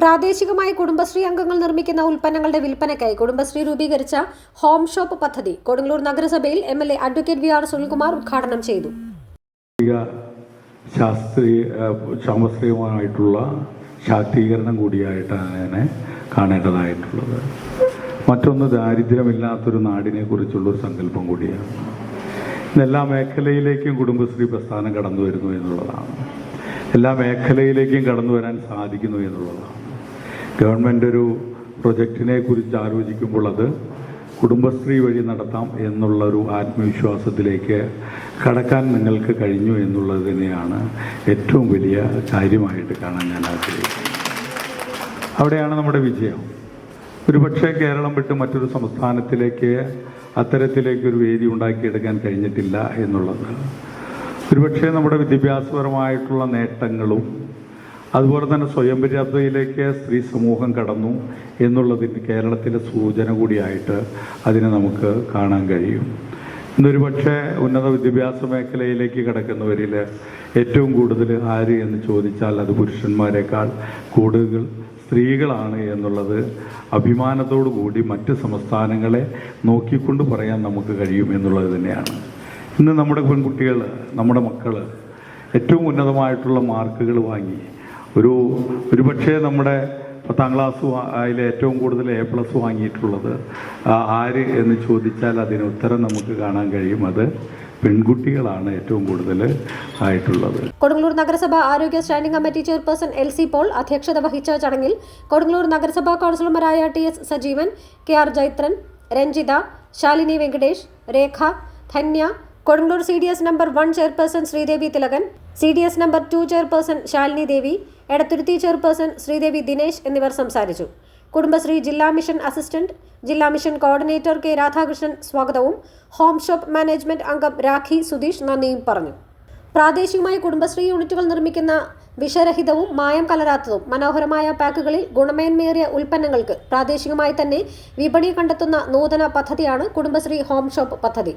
പ്രാദേശികമായി കുടുംബശ്രീ അംഗങ്ങൾ നിർമ്മിക്കുന്ന ഉൽപ്പന്നങ്ങളുടെ വിൽപ്പനയ്ക്കായി കുടുംബശ്രീ രൂപീകരിച്ച ഹോം ഷോപ്പ് പദ്ധതി കൊടുങ്ങല്ലൂർ നഗരസഭയിൽ M L A advocate V R Sunilkumar ഉദ്ഘാടനം ചെയ്തു. ശാസ്ത്രീയ ഏഹ്, സാമ്പത്തികമായിട്ടുള്ള ശാക്തീകരണം കൂടിയായിട്ടാണ് അതിനെ കാണേണ്ടതായിട്ടുള്ളത്. മറ്റൊന്ന് ദാരിദ്ര്യമില്ലാത്തൊരു നാടിനെ കുറിച്ചുള്ള ഒരു സങ്കല്പം കൂടിയാണ്. ഇന്ന് എല്ലാ മേഖലയിലേക്കും കുടുംബശ്രീ പ്രസ്ഥാനം കടന്നു വരുന്നു എന്നുള്ളതാണ്. എല്ലാ മേഖലയിലേക്കും കടന്നു വരാൻ സാധിക്കുന്നു എന്നുള്ളതാണ്. ഗവൺമെന്റ് ഒരു പ്രൊജക്റ്റിനെ കുറിച്ച് ആലോചിക്കുമ്പോൾ അത് കുടുംബശ്രീ വഴി നടത്താം എന്നുള്ളൊരു ആത്മവിശ്വാസത്തിലേക്ക് കടക്കാൻ നിങ്ങൾക്ക് കഴിഞ്ഞു എന്നുള്ളത് തന്നെയാണ് ഏറ്റവും വലിയ കാര്യമായിട്ട് കാണാൻ ഞാൻ ആഗ്രഹിക്കുന്നത്. അവിടെയാണ് നമ്മുടെ വിജയം. ഒരുപക്ഷെ കേരളം വിട്ട് മറ്റൊരു സംസ്ഥാനത്തിലേക്ക് അത്തരത്തിലേക്ക് ഒരു വേദി ഉണ്ടാക്കിയെടുക്കാൻ കഴിഞ്ഞിട്ടില്ല എന്നുള്ളത്. ഒരുപക്ഷെ നമ്മുടെ വിദ്യാഭ്യാസപരമായിട്ടുള്ള നേട്ടങ്ങളും അതുപോലെ തന്നെ സ്വയം പര്യാപ്തതയിലേക്ക് സ്ത്രീ സമൂഹം കടന്നു എന്നുള്ളതിന് കേരളത്തിലെ സൂചന കൂടിയായിട്ട് അതിനെ നമുക്ക് കാണാൻ കഴിയും. ഇന്നൊരു പക്ഷേ ഉന്നത വിദ്യാഭ്യാസ മേഖലയിലേക്ക് കിടക്കുന്നവരിൽ ഏറ്റവും കൂടുതൽ ആര് എന്ന് ചോദിച്ചാൽ അത് പുരുഷന്മാരെക്കാൾ കൂടുതൽ സ്ത്രീകളാണ് എന്നുള്ളത് അഭിമാനത്തോടു കൂടി മറ്റ് സംസ്ഥാനങ്ങളെ നോക്കിക്കൊണ്ട് പറയാൻ നമുക്ക് കഴിയും എന്നുള്ളത് തന്നെയാണ്. ഇന്ന് നമ്മുടെ പെൺകുട്ടികൾ നമ്മുടെ മക്കൾ ഏറ്റവും ഉന്നതമായിട്ടുള്ള മാർക്കുകൾ വാങ്ങി ഒരു ഒരുപക്ഷെ നമ്മുടെ പത്താം ക്ലാസ് അതിൽ ഏറ്റവും കൂടുതൽ എ പ്ലസ് വാങ്ങിയിട്ടുള്ളത് ആര് എന്ന് ചോദിച്ചാൽ അതിന് ഉത്തരം നമുക്ക് കാണാൻ കഴിയും. അത് പെൺകുട്ടികളാണ് ഏറ്റവും കൂടുതൽ ആയിട്ടുള്ളത്. കൊടുങ്ങല്ലൂർ നഗരസഭ ആരോഗ്യ standing committee chairperson L C Paul അധ്യക്ഷത വഹിച്ച ചടങ്ങിൽ കൊടുങ്ങല്ലൂർ നഗരസഭാ കൗൺസിലർമാരായ T S Sajeevan K R Jaithran Ranjitha Shalini Venkatesh Rekha Dhanya Kodungallur C D S number one chairperson Sreedevi Thilakan C D S number two chairperson Shalini Devi Edathuruthy chairperson Sreedevi Dinesh എന്നിവർ സംസാരിച്ചു. കുടുംബശ്രീ ജില്ലാ mission assistant ജില്ലാ mission coordinator K Radhakrishnan സ്വാഗതവും home shop management അംഗം രാഖി സുധീഷ് നന്ദിയും പറഞ്ഞു. പ്രാദേശികമായി കുടുംബശ്രീ യൂണിറ്റുകൾ നിർമ്മിക്കുന്ന വിഷരഹിതവും മായം കലരാത്തതും മനോഹരമായ പാക്കുകളിൽ ഗുണമേന്മേറിയ ഉൽപ്പന്നങ്ങൾക്ക് പ്രാദേശികമായി തന്നെ വിപണി കണ്ടെത്തുന്ന നൂതന പദ്ധതിയാണ് കുടുംബശ്രീ ഹോം ഷോപ്പ് പദ്ധതി.